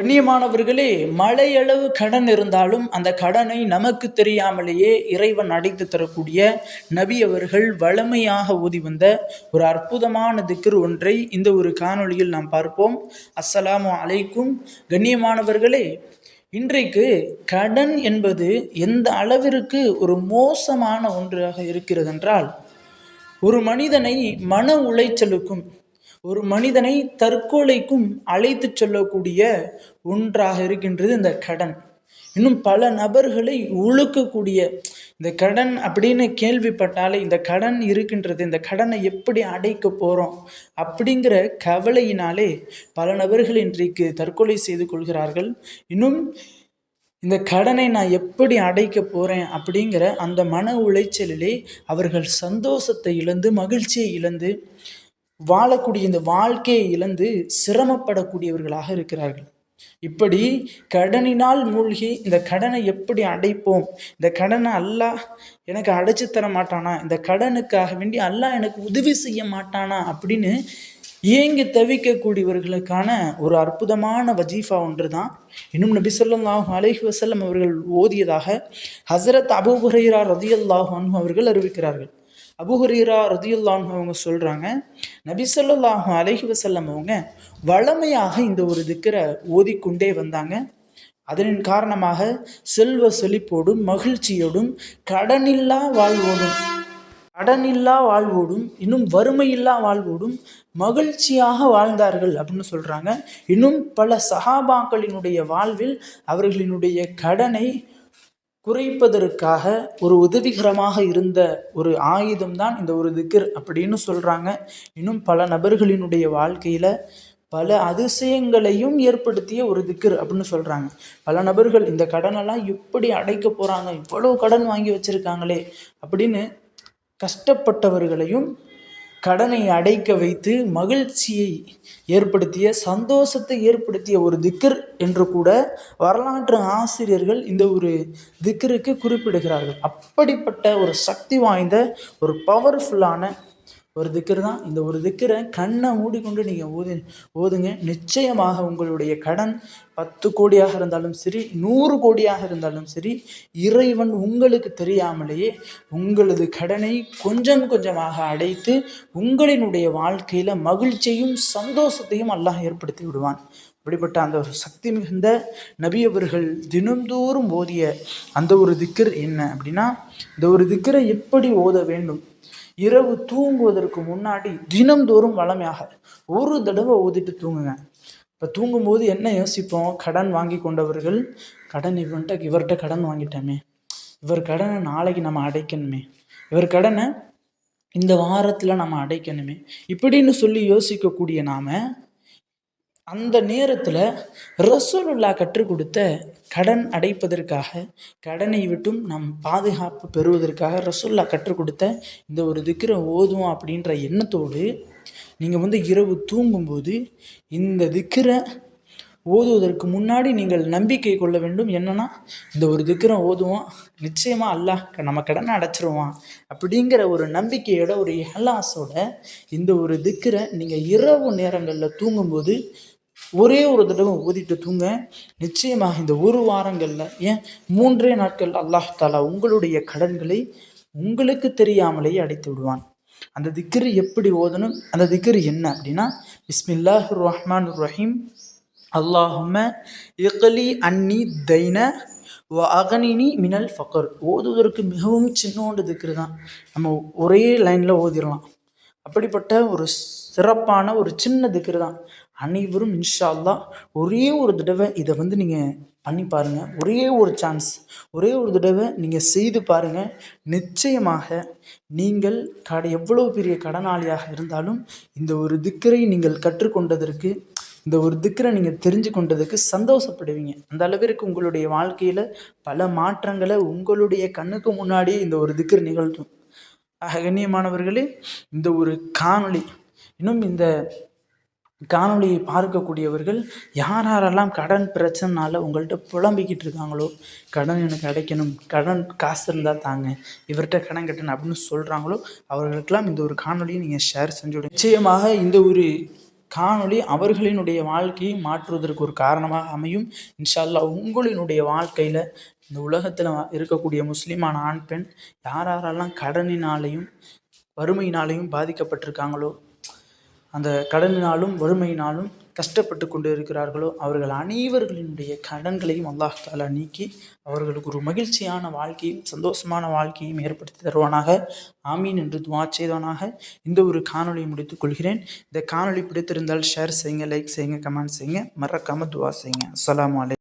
கண்ணியமானவர்களே மழையளவு கடன் இருந்தாலும் அந்த கடனை நமக்கு தெரியாமலேயே இறைவன் அடைத்து தரக்கூடிய நபி அவர்கள் வளமையாக ஊதி வந்த ஒரு அற்புதமான திக்ர் ஒன்றை இந்த ஒரு காணொளியில் நாம் பார்ப்போம். அஸ்ஸலாமு அலைக்கும். கண்ணியமானவர்களே இன்றைக்கு கடன் என்பது எந்த அளவிற்கு ஒரு மோசமான ஒன்றாக இருக்கிறது என்றால் ஒரு மனிதனை மன உளைச்சலுக்கும் ஒரு மனிதனை தற்கொலைக்கும் அழைத்து செல்லக்கூடிய ஒன்றாக இருக்கின்றது இந்த கடன். இன்னும் பல நபர்களை உழுக்கக்கூடிய இந்த கடன் அப்படின்னு கேள்விப்பட்டாலே இந்த கடன் இருக்கின்றது இந்த கடனை எப்படி அடைக்க போகிறோம் அப்படிங்கிற கவலையினாலே பல நபர்கள் இன்றைக்கு தற்கொலை செய்து கொள்கிறார்கள். இன்னும் இந்த கடனை நான் எப்படி அடைக்க போகிறேன் அப்படிங்கிற அந்த மன உளைச்சலிலே அவர்கள் சந்தோஷத்தை இழந்து மகிழ்ச்சியை இழந்து வாழக்கூடிய இந்த வாழ்க்கையை இழந்து சிரமப்படக்கூடியவர்களாக இருக்கிறார்கள். இப்படி கடனினால் மூழ்கி இந்த கடனை எப்படி அடைப்போம்? இந்த கடனை அல்லாஹ் எனக்கு அடைச்சி தர மாட்டானா? இந்த கடனுக்காக வேண்டி அல்லாஹ் எனக்கு உதவி செய்ய மாட்டானா? அப்படின்னு ஏங்கி தவிக்கக்கூடியவர்களுக்கான ஒரு அற்புதமான வஜீஃபா ஒன்று தான் இன்னும் நபி ஸல்லல்லாஹு அலஹி வசல்லம் அவர்கள் ஓதியதாக ஹசரத் அபு ஹுரைரா ரதியல்லாஹு அன்ஹு அவர்கள் அறிவிக்கிறார்கள். அபுஹரீரா ஹுரைரா அவங்க சொல்கிறாங்க நபிசல்லாஹும் அலஹி வசல்லம் அவங்க வளமையாக இந்த ஒரு திக்கரை ஓதிக்கொண்டே வந்தாங்க. அதனின் காரணமாக செல்வ செழிப்போடும் மகிழ்ச்சியோடும் கடனில்லா வாழ்வோடும் கடனில்லா வாழ்வோடும் இன்னும் வறுமையில்லா வாழ்வோடும் மகிழ்ச்சியாக வாழ்ந்தார்கள் அப்படின்னு சொல்கிறாங்க இன்னும் பல சகாபாக்களினுடைய வாழ்வில் அவர்களினுடைய கடனை குறைப்பதற்காக ஒரு உதவிகரமாக இருந்த ஒரு ஆயுதம் தான் இந்த ஒரு திக்ர் அப்படின்னு சொல்கிறாங்க இன்னும் பல நபர்களினுடைய வாழ்க்கையில் பல அதிசயங்களையும் ஏற்படுத்திய ஒரு திக்ர் அப்படின்னு சொல்கிறாங்க பல நபர்கள் இந்த கடனெல்லாம் எப்படி அடைக்க போகிறாங்க இவ்வளோ கடன் வாங்கி வச்சுருக்காங்களே அப்படின்னு கஷ்டப்பட்டவர்களையும் கடனை அடைக்க வைத்து மகிழ்ச்சியை ஏற்படுத்திய சந்தோஷத்தை ஏற்படுத்திய ஒரு திக்கர் என்று கூட வரலாற்று ஆசிரியர்கள் இந்த ஒரு திக்கருக்கு குறிப்பிடுகிறார்கள். அப்படிப்பட்ட ஒரு சக்தி வாய்ந்த ஒரு பவர்ஃபுல்லான ஒரு திக்கர் தான். இந்த ஒரு திக்கரை கண்ணை மூடிக்கொண்டு நீங்கள் ஓது ஓதுங்க நிச்சயமாக உங்களுடைய கடன் பத்து கோடியாக இருந்தாலும் சரி நூறு கோடியாக இருந்தாலும் சரி இறைவன் உங்களுக்கு தெரியாமலேயே உங்களது கடனை கொஞ்சம் கொஞ்சமாக அடைத்து உங்களினுடைய வாழ்க்கையில் மகிழ்ச்சியும் சந்தோஷத்தையும் அல்லாஹ் ஏற்படுத்தி விடுவான். அப்படிப்பட்ட அந்த ஒரு சக்தி மிகுந்த நபி அவர்கள் தினந்தோறும் ஓதிய அந்த ஒரு திக்கர் என்ன அப்படின்னா இந்த ஒரு திக்கரை எப்படி ஓத வேண்டும்? இரவு தூங்குவதற்கு முன்னாடி தினம்தோறும் வளமையாக ஒரு தடவை ஓதிட்டு தூங்குங்க. இப்போ தூங்கும்போது என்ன யோசிப்போம்? கடன் வாங்கி கொண்டவர்கள் கடன் இவன்ட்ட இவர்கிட்ட கடன் வாங்கிட்டோமே. இவர் கடனை நாளைக்கு நம்ம அடைக்கணுமே. இவர் கடனை இந்த வாரத்தில் நம்ம அடைக்கணுமே. இப்படின்னு சொல்லி யோசிக்கக்கூடிய நாம் அந்த நேரத்தில் ரசூலுல்லா கற்றுக் கொடுத்த கடன் அடைப்பதற்காக கடனை விட்டும் நம் பாதுகாப்பு பெறுவதற்காக ரசூல்லா கற்றுக் கொடுத்த இந்த ஒரு திக்கிரை ஓதுவோம் அப்படின்ற எண்ணத்தோடு நீங்கள் வந்து இரவு தூங்கும்போது இந்த திக்கரை ஓதுவதற்கு முன்னாடி நீங்கள் நம்பிக்கை கொள்ள வேண்டும். என்னன்னா இந்த ஒரு திக்கிரம் ஓதுவோம் நிச்சயமாக அல்லாஹ் நம்ம கடனை அடைச்சிருவான் அப்படிங்கிற ஒரு நம்பிக்கையோட ஒரு ஹலாஸோட இந்த ஒரு திக்கிரை நீங்கள் இரவு நேரங்களில் தூங்கும்போது ஒரே ஒரு தடவை ஓதிட்டு தூங்க. நிச்சயமாக இந்த ஒரு வாரங்களில் ஏன் மூன்றே நாட்கள் அல்லாஹ் தாலா உங்களுடைய கடன்களை உங்களுக்கு தெரியாமலேயே அடைத்து விடுவான். அந்த திக்ரு எப்படி ஓதணும்? அந்த திக்ரு என்ன அப்படின்னா பிஸ்மில்லாஹ் ரஹ்மான் ரஹீம் அல்லாஹும இக்லி அன்னி தைன வ அகனினி மினல் ஃபக்கர் ஓதுவதற்கு மிகவும் சின்னோண்டு திக்ரு தான். நம்ம ஒரே லைனில் ஓதிடலாம் அப்படிப்பட்ட ஒரு சிறப்பான ஒரு சின்ன திக்ரு தான். அனைவரும் இன்ஷா அல்லாஹ் ஒரே ஒரு தடவை இதை வந்து நீங்கள் பண்ணி பாருங்கள் ஒரே ஒரு சான்ஸ் ஒரே ஒரு தடவை நீங்கள் செய்து பாருங்கள் நிச்சயமாக நீங்கள் கடை எவ்வளோ பெரிய கடனாளியாக இருந்தாலும் இந்த ஒரு திக்கரை நீங்கள் கற்றுக்கொண்டதற்கு இந்த ஒரு திக்கரை நீங்கள் தெரிஞ்சு கொண்டதுக்கு சந்தோஷப்படுவீங்க. அந்த அளவிற்கு உங்களுடைய வாழ்க்கையில் பல மாற்றங்களை உங்களுடைய கண்ணுக்கு முன்னாடியே இந்த ஒரு திக்கர் நிகழ்த்தும். கண்ணியமானவர்களே இந்த ஒரு காணொளி இன்னும் இந்த காணொளியை பார்க்கக்கூடியவர்கள் யார் யாரெல்லாம் கடன் பிரச்சனைனால உங்கள்கிட்ட புலம்பிக்கிட்டு இருக்காங்களோ கடன் எனக்கு அடைக்கணும் கடன் காசு இருந்தால் தாங்க இவர்கிட்ட கடன் கட்டணும் அப்படின்னு சொல்கிறாங்களோ அவர்களுக்கெல்லாம் இந்த ஒரு காணொளியை நீங்கள் ஷேர் செஞ்சு விடுங்க. நிச்சயமாக இந்த ஒரு காணொளி அவர்களினுடைய வாழ்க்கையை மாற்றுவதற்கு ஒரு காரணமாக அமையும். இன்ஷா அல்லாஹ் உங்களினுடைய வாழ்க்கையில் இந்த உலகத்தில் இருக்கக்கூடிய முஸ்லீமான ஆண் பெண் யார் யாரெல்லாம் கடனினாலையும் வறுமையினாலையும் பாதிக்கப்பட்டிருக்காங்களோ அந்த கடனினாலும் வறுமையினாலும் கஷ்டப்பட்டு கொண்டு இருக்கிறார்களோ அவர்கள் அனைவர்களினுடைய கடன்களையும் அல்லாஹ் தாலா நீக்கி அவர்களுக்கு ஒரு மகிழ்ச்சியான வாழ்க்கையும் சந்தோஷமான வாழ்க்கையும் ஏற்படுத்தி தருவானாக. ஆமீன் என்று துவா செய்தவனாக இந்த ஒரு காணொளியை முடித்துக் கொள்கிறேன். இந்த காணொளி பிடித்திருந்தால் ஷேர் செய்யுங்க லைக் செய்யுங்க கமெண்ட் செய்யுங்க. மறக்காமல் துவா செய்யுங்க. அஸ்ஸலாமு அலைக்கும்